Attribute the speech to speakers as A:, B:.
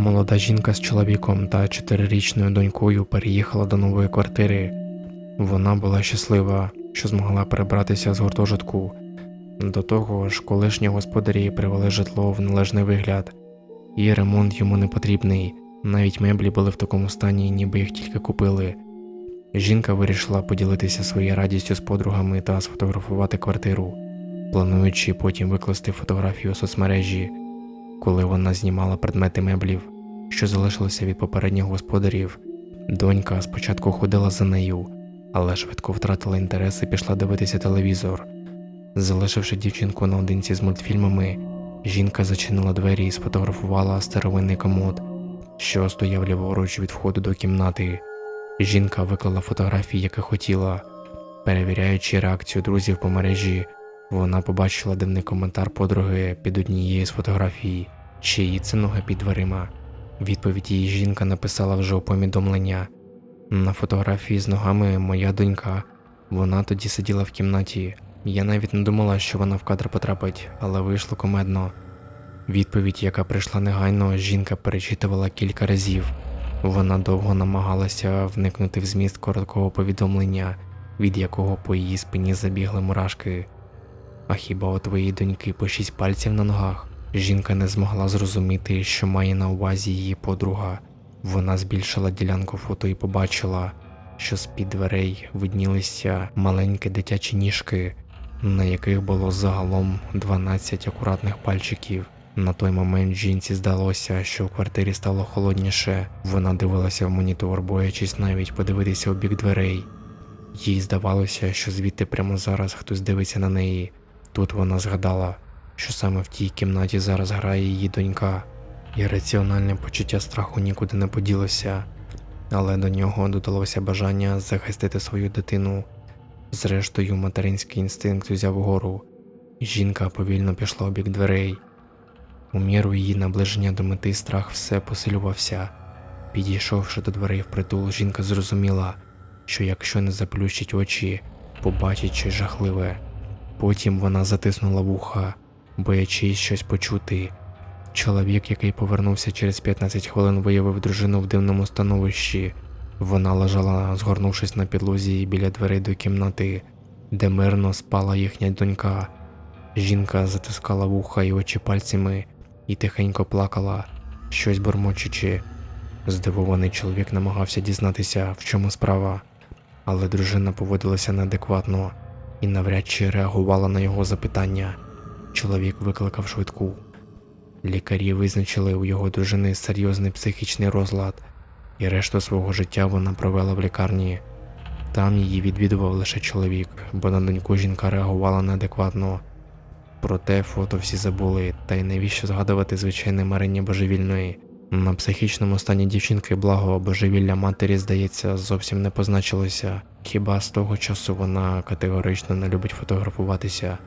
A: Молода жінка з чоловіком та чотирирічною донькою переїхала до нової квартири. Вона була щаслива, що змогла перебратися з гуртожитку. До того ж, колишні господарі привели житло в належний вигляд, і ремонт йому не потрібний. Навіть меблі були в такому стані, ніби їх тільки купили. Жінка вирішила поділитися своєю радістю з подругами та сфотографувати квартиру, плануючи потім викласти фотографію у соцмережі, коли вона знімала предмети меблів, що залишилися від попередніх господарів. Донька спочатку ходила за нею, але швидко втратила інтерес і пішла дивитися телевізор. Залишивши дівчинку наодинці з мультфільмами, жінка зачинила двері і сфотографувала старовинний комод, що стояв ліворуч від входу до кімнати. Жінка виклала фотографії, які хотіла. Перевіряючи реакцію друзів по мережі, вона побачила дивний коментар подруги під однією з фотографій, чиї це ноги під дверима. Відповідь її жінка написала вже у повідомлення. На фотографії з ногами моя донька. Вона тоді сиділа в кімнаті. Я навіть не думала, що вона в кадр потрапить, але вийшло комедно. Відповідь, яка прийшла негайно, жінка перечитувала кілька разів. Вона довго намагалася вникнути в зміст короткого повідомлення, від якого по її спині забігли мурашки. А хіба у твоїй доньки по шість пальців на ногах? Жінка не змогла зрозуміти, що має на увазі її подруга. Вона збільшила ділянку фото і побачила, що з-під дверей виднілися маленькі дитячі ніжки, на яких було загалом 12 акуратних пальчиків. На той момент жінці здалося, що в квартирі стало холодніше. Вона дивилася в монітор, боячись навіть подивитися у бік дверей. Їй здавалося, що звідти прямо зараз хтось дивиться на неї. Тут вона згадала, що саме в тій кімнаті зараз грає її донька, і раціональне почуття страху нікуди не поділося, але до нього додалося бажання захистити свою дитину. Зрештою, материнський інстинкт взяв гору. Жінка повільно пішла у бік дверей. У міру її наближення до мети страх все посилювався. Підійшовши до дверей впритул, жінка зрозуміла, що якщо не заплющить очі, побачить щось жахливе. Потім вона затиснула вуха, боячись щось почути. Чоловік, який повернувся через 15 хвилин, виявив дружину в дивному становищі. Вона лежала, згорнувшись на підлозі біля дверей до кімнати, де мирно спала їхня донька. Жінка затискала вуха й очі пальцями і тихенько плакала, щось бурмочучи. Здивований чоловік намагався дізнатися, в чому справа, але дружина поводилася неадекватно і навряд чи реагувала на його запитання. Чоловік викликав швидку. Лікарі визначили у його дружини серйозний психічний розлад, і решту свого життя вона провела в лікарні. Там її відвідував лише чоловік, бо на доньку жінка реагувала неадекватно. Проте фото всі забули, та й навіщо згадувати звичайне марення божевільної. На психічному стані дівчинки благо божевілля матері, здається, зовсім не позначилося. Хіба з того часу вона категорично не любить фотографуватися.